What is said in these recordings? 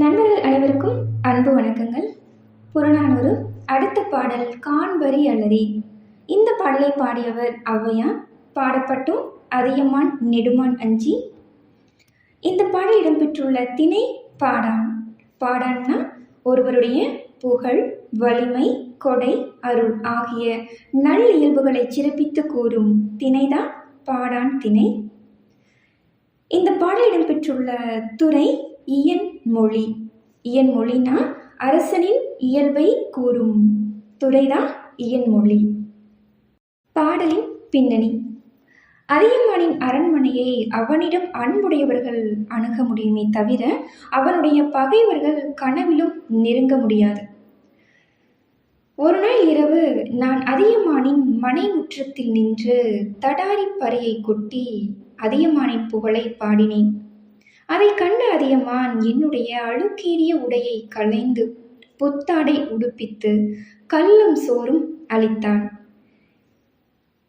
நண்பர்கள் அனைவருக்கும் அன்பு வணக்கங்கள். புறநானூறு அடுத்த பாடல் காண்பரி அலறி. இந்த பாடலை பாடியவர் ஔவையார் பாடப்பட்டும் அதியமான் நெடுமான் அஞ்சி. இந்த பாடல் இடம்பெற்றுள்ள திணை பாடான் பாடான்னா ஒருவருடைய புகழ் வலிமை கொடை அருள் ஆகிய நல்லியல்புகளை சிறப்பித்து கூறும் திணைதான் பாடான் திணை. இந்த பாடல் இடம்பெற்றுள்ள துறை இயன் மொழி. இயன் மொழினா அரசனின் இயல்பை கூறும். துறைதான் இயன் மொழி. பாடலின் பின்னணி. அரியமானின் அரண்மனையை அவனிடம் அன்புடையவர்கள் அணுக முடியுமே தவிர அவனுடைய பகைவர்கள் கனவிலும் நெருங்க முடியாது. ஒரு நாள் இரவு நான் அதியமானின் மனை முற்றத்தில் நின்று தடாரி பறையை கொட்டி அதியமானின் புகழை பாடினேன். அதை கண்ட அதியமான் என்னுடைய அழுக்கீறிய உடையை களைந்து புத்தாடை உடுப்பித்து கல்லும் சோறும் அளித்தான்.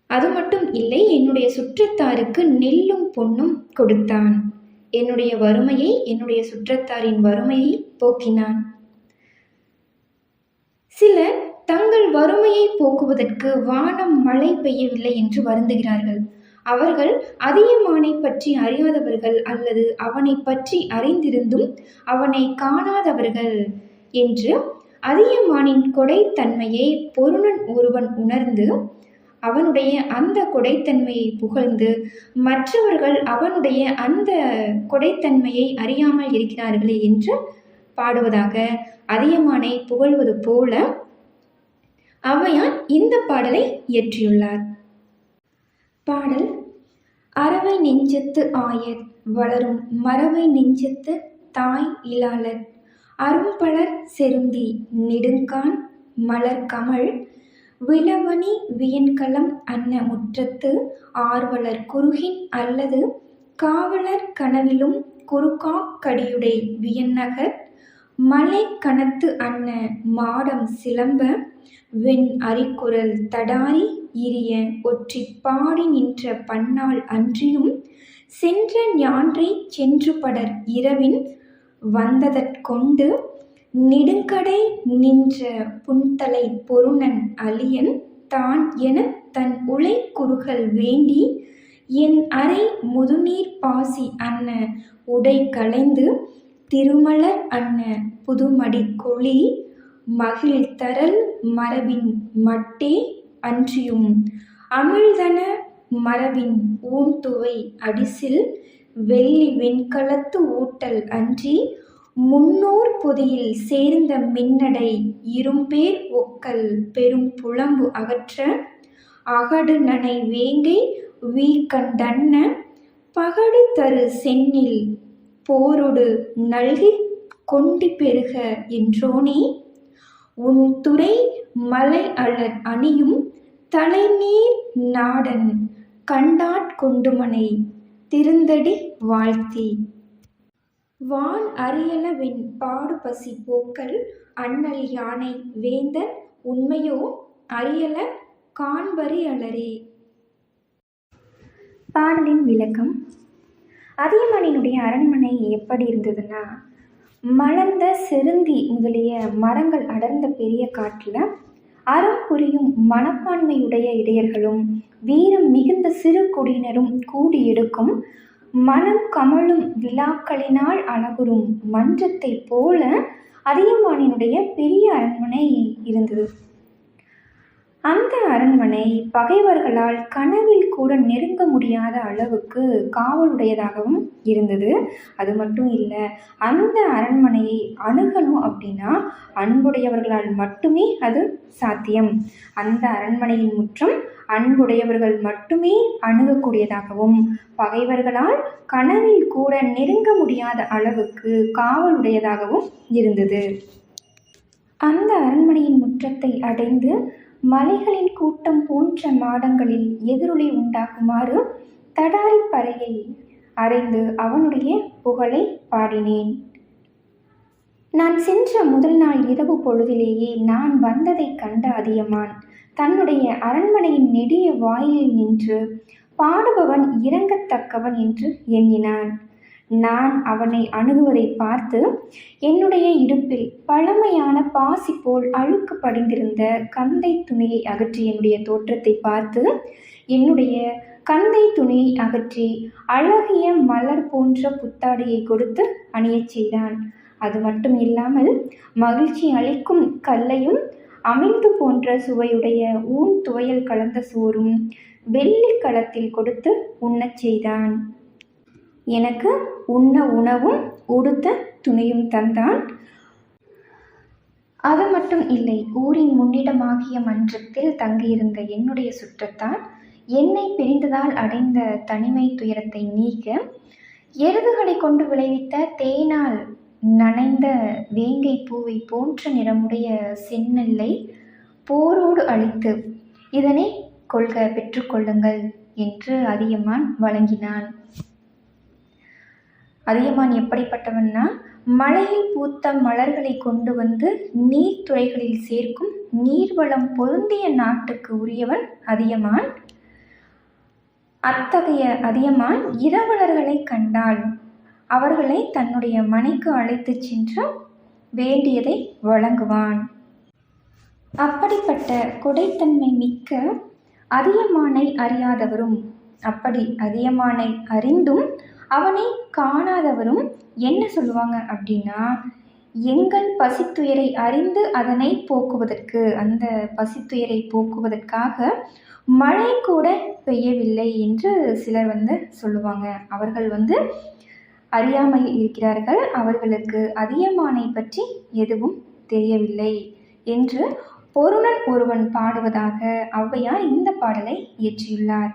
அது மட்டும் இல்லை என்னுடைய சுற்றத்தாருக்கு நெல்லும் பொன்னும் கொடுத்தான். என்னுடைய வறுமையை என்னுடைய சுற்றத்தாரின் வறுமையை போக்கினான். சிலர் தங்கள் வறுமையை போக்குவதற்கு வானம் மழை பெய்யவில்லை என்று வருந்துகிறார்கள். அவர்கள் அதியமானை பற்றி அறியாதவர்கள் அல்லது அவனை பற்றி அறிந்திருந்தும் அவனை காணாதவர்கள் என்று அதியமானின் கொடைத்தன்மையை பொருணன் ஒருவன் உணர்ந்து அவனுடைய அந்த கொடைத்தன்மையை புகழ்ந்து மற்றவர்கள் அவனுடைய அந்த கொடைத்தன்மையை அறியாமல் இருக்கிறார்களே என்று பாடுவதாக அதியமானை புகழ்வது போல ஔவையார் இந்த பாடலை இயற்றியுள்ளார். பாடல் அறவை நெஞ்சத்து ஆயர் வளரும் மரவை நெஞ்சத்து தாய் இலாளர். அரும்பலர் செருந்தி நெடுங்கான் மலர் கமழ். வியன்கலம் அன்ன முற்றத்து ஆர்வலர் குறுகின் அல்லது காவலர் கனவிலும் குறுக்காக்கடியுடை கடியுடை வியன்னகர். மலை கணத்து அன்ன மாடம் சிலம்ப வெண் அரிக்குரல் தடாரி இரிய ஒற்றி பாடி நின்ற பன்னாள் அன்றியும் சென்ற ஞான்றை சென்று படர் இரவின் வந்ததற்கொண்டு நெடுங்கடை நின்ற புன்தலை பொருணன் அலியன் தான் எனத் தன் உலை குறுகல் வேண்டி என் அறை முதுநீர் பாசி அன்ன உடை களைந்து திருமலர் அன்ன புதுமடி கொழி மகிழ் தரல் மரபின் மட்டே அன்றியும். அமிழ்தன மரபின் ஊன்துவை அடிசில் வெள்ளி வெண்கலத்து ஊட்டல் அன்றி முன்னோர் பொதியில் சேர்ந்த மின்னடை இரும்பேர் ஒக்கல் பெரும் புலம்பு அகற்ற அகடு நனை வேங்கை வீக்கண்டன்ன பகடு தரு சென்னில் போரொடு நல்கி கொண்டி பெருக என்றோனே. உன் துறை மலை அழற் அணியும் தலைநீர் நாடன் கண்டாட்கொண்டுமனை திருந்தடி வாழ்த்தி. வான் அரியளவின் பாடுபசி போக்கள் அண்ணல் யானை வேந்தன் உண்மையோ அரியல காண்பறியளரே அலரே பாடலின் விளக்கம் அதியமானினுடைய அரண்மனை எப்படி இருந்ததுன்னா மலர்ந்த செருந்தி முதலிய மரங்கள் அடர்ந்த பெரிய காட்டில் அறம் புரியும் மனப்பான்மையுடைய இடையர்களும் வீரம் மிகுந்த சிறு குடியினரும் கூடி எடுக்கும் மனம் கமழும் விழாக்களினால் அழகுறும் மன்றத்தைப் போல அதியமானினுடைய பெரிய அரண்மனை இருந்தது. அந்த அரண்மனை பகைவர்களால் கனவில் கூட நெருங்க முடியாத அளவுக்கு காவலுடையதாகவும் இருந்தது. அது மட்டும் இல்லை அந்த அரண்மனையை அணுகணும் அப்படின்னா அன்புடையவர்களால் மட்டுமே அது சாத்தியம். அந்த அரண்மனையின் முற்றம் அன்புடையவர்கள் மட்டுமே அணுகக்கூடியதாகவும் பகைவர்களால் கனவில் கூட நெருங்க முடியாத அளவுக்கு காவலுடையதாகவும் இருந்தது. அந்த அரண்மனையின் முற்றத்தை அடைந்து மலைகளின் கூட்டம் போன்ற மாடங்களில் எதிரொலி உண்டாகுமாறு தடாரி பறையை அறைந்து அவனுடைய புகழை பாடினேன். நான் சென்ற முதல் நாள் இரவு பொழுதிலேயே நான் வந்ததைக் கண்ட அதியமான் தன்னுடைய அரண்மனையின் நெடிய வாயிலில் நின்று பாடுபவன் இறங்கத்தக்கவன் என்று எண்ணினான். நான் அவனை அணுகுவதை பார்த்து என்னுடைய இடுப்பில் பழமையான பாசி போல் அழுக்கு படிந்திருந்த கந்தை துணியை அகற்றி என்னுடைய தோற்றத்தை பார்த்து என்னுடைய கந்தை துணியை அகற்றி அழகிய மலர் போன்ற புத்தாடையை கொடுத்து அணியச் செய்தான். அது மட்டும் இல்லாமல் மகிழ்ச்சி அளிக்கும் கல்லையும் அமிழ்து போன்ற சுவையுடைய ஊன் துவையல் கலந்த சோறும் வெள்ளி களத்தில் கொடுத்து உண்ணச் செய்தான். எனக்கு உண்ண உணவும் உடுத்த துணியும் தந்தான். அது மட்டும் இல்லை ஊரின் முன்னிடமாகிய மன்றத்தில் தங்கியிருந்த என்னுடைய சுற்றத்தார் என்னை பிரிந்ததால் அடைந்த தனிமை துயரத்தை நீக்க எருதுகளை கொண்டு விளைவித்த தேனால் நனைந்த வேங்கை பூவை போன்ற நிறமுடைய செந்நெல்லை போரோடு அழித்து இதனை கொள்க பெற்றுக்கொள்ளுங்கள் என்று அதியமான் வழங்கினான். அதியமான் எப்படிப்பட்டவன்னா மலையில் பூத்த மலர்களை கொண்டு வந்து நீர்த்துறைகளில் சேர்க்கும் நீர்வளம் பொருந்திய நாட்டுக்கு உரியவன் அதியமான் அத்தகைய அதியமான் இரவலர்களை கண்டால் அவர்களை தன்னுடைய மனைக்கு அழைத்துச் சென்று வேண்டியதை வழங்குவான். அப்படிப்பட்ட கொடைத்தன்மை மிக்க அதியமானை அறியாதவரும் அப்படி அதியமானை அறிந்தும் அவனை காணாதவரும் என்ன சொல்லுவாங்க அப்படின்னா எங்கள் பசித்துயரை அறிந்து அதனை போக்குவதற்கு அந்த பசித்துயரை போக்குவதற்காக மழை கூட பெய்யவில்லை என்று சிலர் வந்து சொல்லுவாங்க. அவர்கள் வந்து அறியாமையில் இருக்கிறார்கள். அவர்களுக்கு அதியமானை பற்றி எதுவும் தெரியவில்லை என்று பொருணன் ஒருவன் பாடுவதாக ஔவையார் இந்த பாடலை இயற்றியுள்ளார்.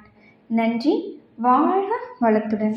நன்றி. வாழ்க வளத்துடன்.